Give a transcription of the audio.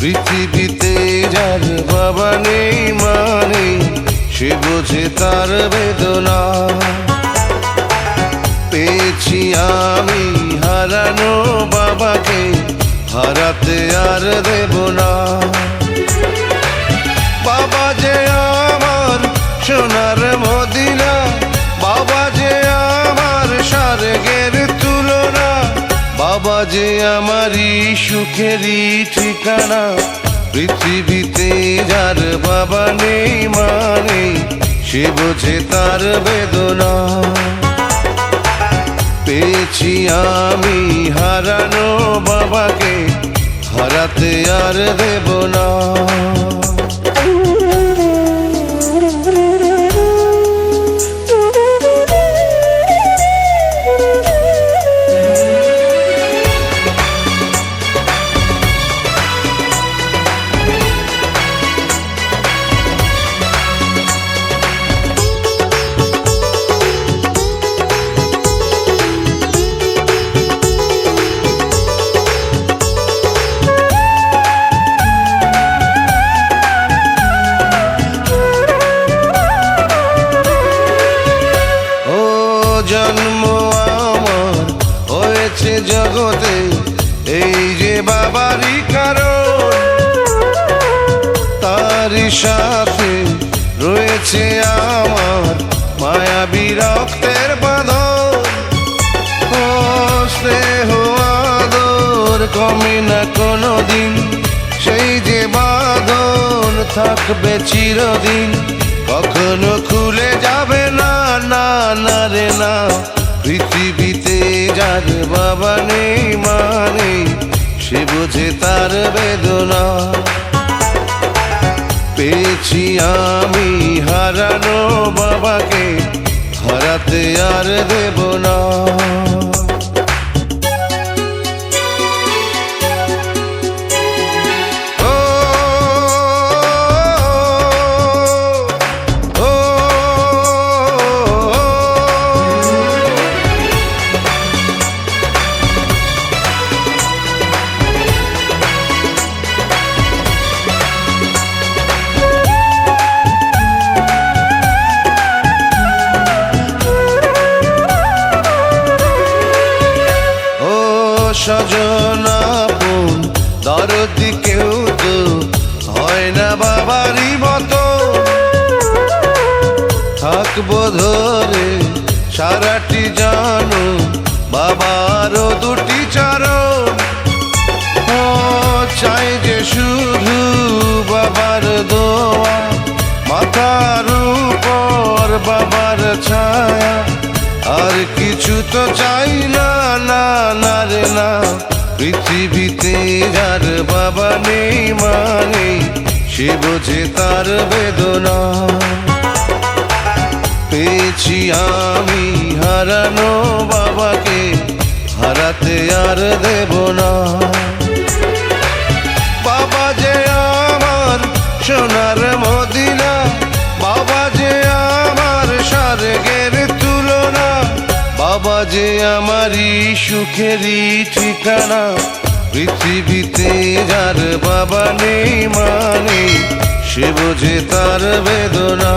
পৃথিবীতে যার বাবা নেই মানে সে বোঝে তার বেদনা। পেয়েছি আমি হারানো বাবাকে, হারাতে আর দেব না। যে আমারই সুখেরই ঠিকানা? পৃথিবীতে যার বাবা নেই মানে সে বোঝে তার বেদনা। পেয়েছি আমি হারানো বাবাকে, হারাতে আর দেব না। জন্ম আমার হয়েছে জগতে, এই যে বাবারই কারণ। তারই সাথে রয়েছে আমার মায়া বিরক্তের স্নেহ, আদর কমে না কোনো দিন সেই যে বাঁধন থাকবে চিরদিন, কখনো খুলে যাবে না, পৃথিবীতে যার বাবা নেই মানে সে বোঝে তার বেদনা। পেয়েছি আমি হারানো বাবাকে, হারাতে আর দেব না। সজনাপন দরদি কেউ তো হয় না বাবারই মতো। থাকব ধরে, সারাটি জানো, বাবারও দুটি চরণ। চাই যে শুধু বাবার দোয়া, মাথার উপর বাবার ছায়া। আর কিছু তো চাই না না না রে না। পৃথিবীতে যার বাবা নেই মানে সে বোঝে তার বেদনা। পেয়েছি আমি হারানো বাবাকে, হারাতে আর দেব না। যে আমারি সুখেরই ঠিকানা। পৃথিবীতে যার বাবা নেই মানে সে বোঝে তার বেদনা।